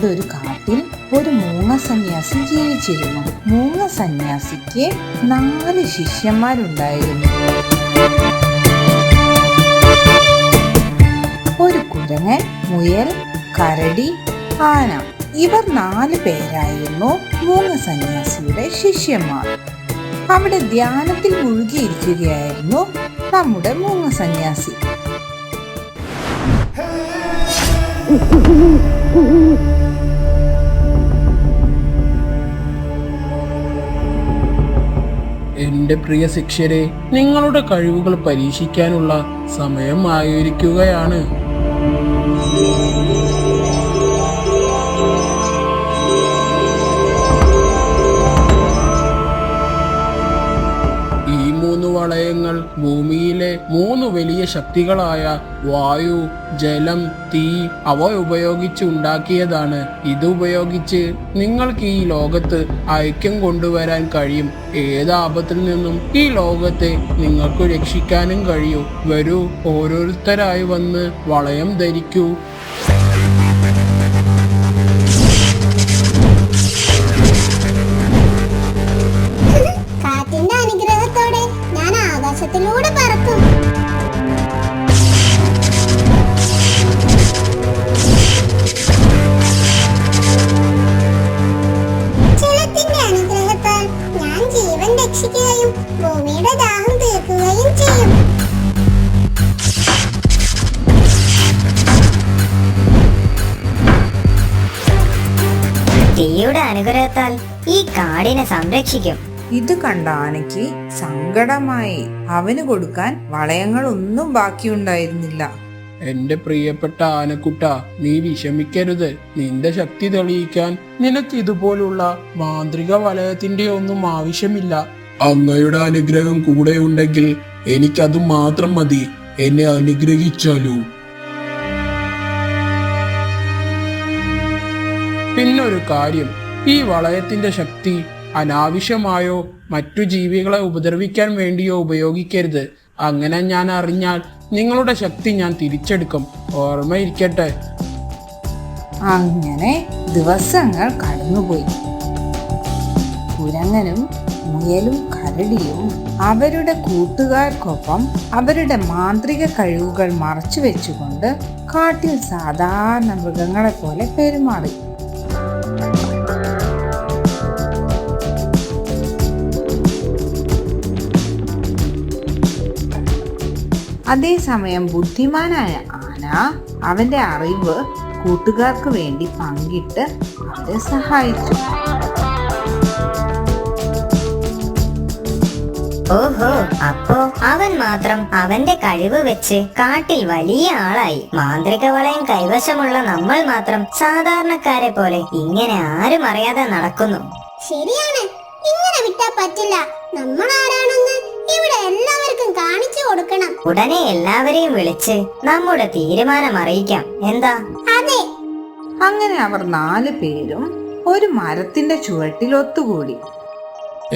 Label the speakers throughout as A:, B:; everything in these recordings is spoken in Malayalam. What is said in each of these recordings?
A: പണ്ടൊരു കാട്ടിൽ ഒരു മൂങ്ങ സന്യാസി ജീവിച്ചിരുന്നു. മൂങ്ങ സന്യാസിക്ക് നാല് ശിഷ്യന്മാരുണ്ടായിരുന്നു. ഒരു കുരങ്ങൻ മുയൽ കരടി ആന. ഇവർ നാല് പേരായിരുന്നു മൂങ്ങ സന്യാസിയുടെ ശിഷ്യന്മാർ. അവിടെ ധ്യാനത്തിൽ മുഴുകിയിരിക്കുകയായിരുന്നു നമ്മുടെ മൂങ്ങ സന്യാസി.
B: എന്റെ പ്രിയ ശിഷ്യരെ നിങ്ങളുടെ കഴിവുകൾ പരീക്ഷിക്കാനുള്ള സമയം ആയിരിക്കുകയാണ് ഈ മൂന്ന് വളയങ്ങൾ ഭൂമിയിലെ മൂന്ന് വലിയ ശക്തികളായ വായു ജലം തീ അവ ഉപയോഗിച്ച് ഉണ്ടാക്കിയതാണ്. ഇത് ഉപയോഗിച്ച് നിങ്ങൾക്ക് ഈ ലോകത്ത് ഐക്യം കൊണ്ടുവരാൻ കഴിയും. ഏത് ആപത്തിൽ നിന്നും ഈ ലോകത്തെ നിങ്ങൾക്ക് രക്ഷിക്കാനും കഴിയും. വരൂ ഓരോരുത്തരായി വന്ന് വളയം ധരിക്കൂ.
C: ഭൂമിയുടെ ദാഹം തീർക്കുകയും ചെയ്യും.
D: തീയുടെ അനുഗ്രഹത്താൽ ഈ കാടിനെ സംരക്ഷിക്കും.
A: ഇത് കണ്ട ആനയ്ക്ക് സങ്കടമായി. അവന് കൊടുക്കാൻ വളയങ്ങളൊന്നും ബാക്കിയുണ്ടായിരുന്നില്ല.
B: എന്റെ പ്രിയപ്പെട്ട ആനക്കുട്ട നീ വിഷമിക്കരുത്. നിന്റെ ശക്തി തെളിയിക്കാൻ നിനക്ക് ഇതുപോലുള്ള മാന്ത്രിക വലയത്തിന്റെ ഒന്നും ആവശ്യമില്ല. അങ്ങയുടെ അനുഗ്രഹം കൂടെ ഉണ്ടെങ്കിൽ എനിക്കത് മാത്രം മതി. എന്നെ അനുഗ്രഹിച്ചാലൂ? പിന്നൊരു കാര്യം. ഈ വളയത്തിന്റെ ശക്തി അനാവശ്യമായോ മറ്റു ജീവികളെ ഉപദ്രവിക്കാൻ വേണ്ടിയോ ഉപയോഗിക്കരുത്. അങ്ങനെ ഞാൻ അറിഞ്ഞാൽ നിങ്ങളുടെ ശക്തി ഞാൻ തിരിച്ചെടുക്കും. ഓർമ്മയിരിക്കട്ടെ.
A: അങ്ങനെ ദിവസങ്ങൾ കടന്നുപോയി. കുരങ്ങനും മുയലും കരടിയും അവരുടെ കൂട്ടുകാർക്കൊപ്പം അവരുടെ മാന്ത്രിക കഴിവുകൾ മറച്ചു വെച്ചുകൊണ്ട് കാട്ടിൽ സാധാരണ മൃഗങ്ങളെ പോലെ പെരുമാറി. അതേസമയം ബുദ്ധിമാനായ ആന അവന്റെ അറിവ് കൂട്ടുകാർക്ക് വേണ്ടി പങ്കിട്ട് അവരെ സഹായിച്ചു.
D: ഓഹോ അപ്പോ അവൻ മാത്രം അവന്റെ കഴിവ് വെച്ച് കാട്ടിൽ വലിയ ആളായി. മാന്ത്രിക വളയം കൈവശമുള്ള നമ്മൾ മാത്രം സാധാരണക്കാരെ പോലെ ഇങ്ങനെ ആരും അറിയാതെ നടക്കുന്നു.
C: ശരിയാണ്. ഇങ്ങനെ വിട്ടാ പറ്റില്ല. നമ്മൾ ആരാണെന്ന് ഇവിടെ എല്ലാവർക്കും കാണിച്ചു കൊടുക്കണം.
D: ഉടനെ എല്ലാവരെയും വിളിച്ച് നമ്മുടെ തീരുമാനം അറിയിക്കാം. എന്താ?
C: അതെ.
A: അങ്ങനെ അവർ നാല് പേരും ഒരു മരത്തിന്റെ ചുവട്ടിൽ ഒത്തുകൂടി.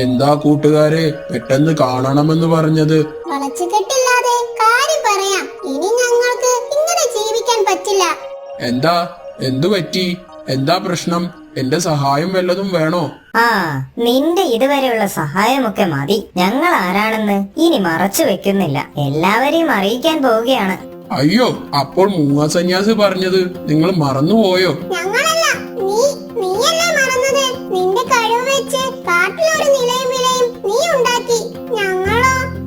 B: എന്താ കൂട്ടുകാരെ പെട്ടെന്ന് കാണണമെന്ന് പറഞ്ഞത്?
C: വളച്ചുകെട്ടില്ലാതെ കാര്യം പറയാം. ഇനി ഞങ്ങൾക്ക് ഇങ്ങനെ ജീവിക്കാൻ പറ്റില്ല.
B: എന്താ? എന്തു പറ്റി? എന്താ പ്രശ്നം? എന്റെ സഹായം വല്ലതും വേണോ?
D: ആ നിന്റെ ഇതുവരെയുള്ള സഹായമൊക്കെ മതി. ഞങ്ങൾ ആരാണെന്ന് ഇനി മറച്ചു വെക്കുന്നില്ല. എല്ലാവരെയും അറിയിക്കാൻ പോവുകയാണ്.
B: അയ്യോ അപ്പോൾ മൂങ്ങ സന്യാസി പറഞ്ഞത് നിങ്ങൾ മറന്നുപോയോ?
C: ഞങ്ങളല്ല. നീ നീയല്ലേ മറന്നത്? നിന്റെ കഴിവ് വെച്ച് കാട്ടിലൊരു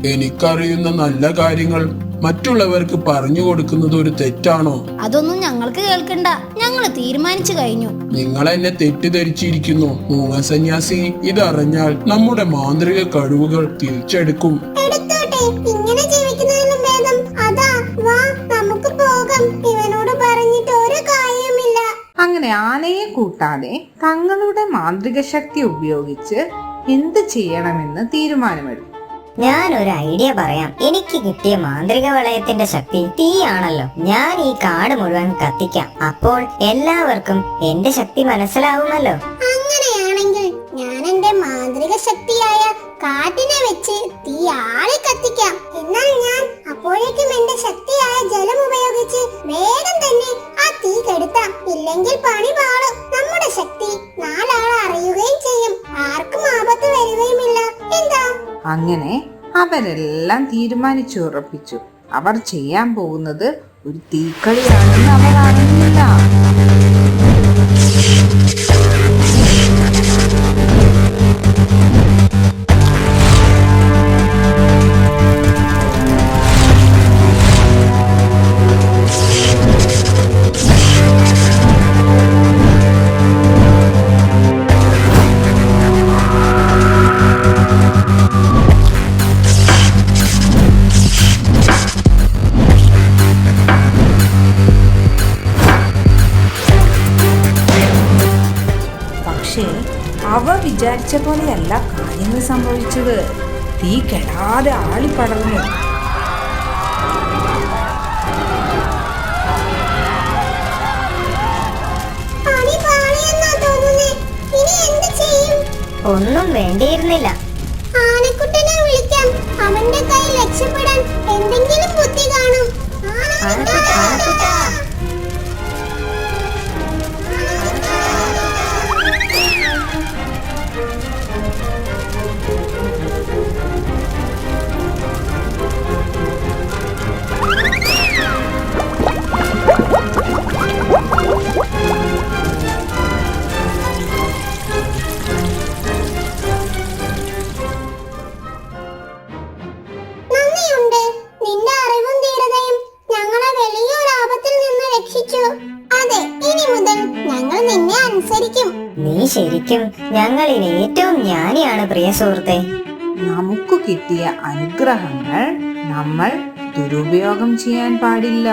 B: എനിക്കറിയുന്ന നല്ല കാര്യങ്ങൾ മറ്റുള്ളവർക്ക് പറഞ്ഞു കൊടുക്കുന്നത് ഒരു തെറ്റാണോ?
E: അതൊന്നും ഞങ്ങൾക്ക് കേൾക്കണ്ട. ഞങ്ങൾ തീരുമാനിച്ചു കഴിഞ്ഞു.
B: നിങ്ങൾ എന്നെ തെറ്റിദ്ധരിച്ചിരിക്കുന്നു. മൂങ്ങ സന്യാസി ഇതറിഞ്ഞാൽ നമ്മുടെ മാന്ത്രിക കഴിവുകൾ തിരിച്ചെടുക്കും.
C: എടുത്തോട്ടെ. ഇങ്ങനെ ജീവിക്കുന്നതിലും ഭേദം. അതാ വാ നമുക്ക് പോകാം. ഇവനോട് പറഞ്ഞിട്ട് ഒരു കാര്യവുമില്ല.
A: അങ്ങനെ ആനയെ കൂട്ടാതെ തങ്ങളുടെ മാന്ത്രിക ശക്തി ഉപയോഗിച്ച് എന്ത് ചെയ്യണമെന്ന് തീരുമാനമെടുത്തു
D: ഞാൻ ഒരു ഐഡിയ പറയാം. എനിക്ക് കിട്ടിയ മാന്ത്രിക വളയത്തിന്റെ ശക്തി തീയാണല്ലോ. ഞാൻ ഈ കാട് മുഴുവൻ കത്തിക്കാം. അപ്പോൾ എല്ലാവർക്കും എന്റെ ശക്തി മനസ്സിലാവുമല്ലോ.
C: അങ്ങനെയാണെങ്കിൽ ഞാൻ എന്റെ മാന്ത്രിക ശക്തിയായ കാട്ടിനെ വെച്ച് തീ ആളെ കത്തിക്കാം അങ്ങനെ
A: അവരെല്ലാം തീരുമാനിച്ചുറപ്പിച്ചു. അവർ ചെയ്യാൻ പോകുന്നത് ഒരു തീക്കളിയാണെന്ന് അവർ അറിഞ്ഞില്ല. പക്ഷേ അവ വിചാരിച്ച പോലെയല്ല കാര്യങ്ങൾ സംഭവിച്ചത്. തീ കെടാതെ ആളിപ്പടർന്നു.
C: പണി പാളിയെന്നാ തോന്നുന്നേ. ഇനി എന്ത് ചെയ്യും?
D: ഒന്നും വേണ്ടിയിരുന്നില്ല.
C: ആനക്കുട്ടനെ വിളിക്കാം. അവന്റെ കൈ രക്ഷപ്പെടാൻ എന്തെങ്കിലും ബുദ്ധി കാണും.
D: ആനക്കുട്ട, ആനക്കുട്ട.
C: അനുസരിക്കും
D: നീ ശരിക്കും ഞങ്ങളിൽ ഏറ്റവും ജ്ഞാനിയാണ് പ്രിയ സുഹൃത്തെ.
A: നമുക്ക് കിട്ടിയ അനുഗ്രഹങ്ങൾ നമ്മൾ ദുരുപയോഗം ചെയ്യാൻ പാടില്ല.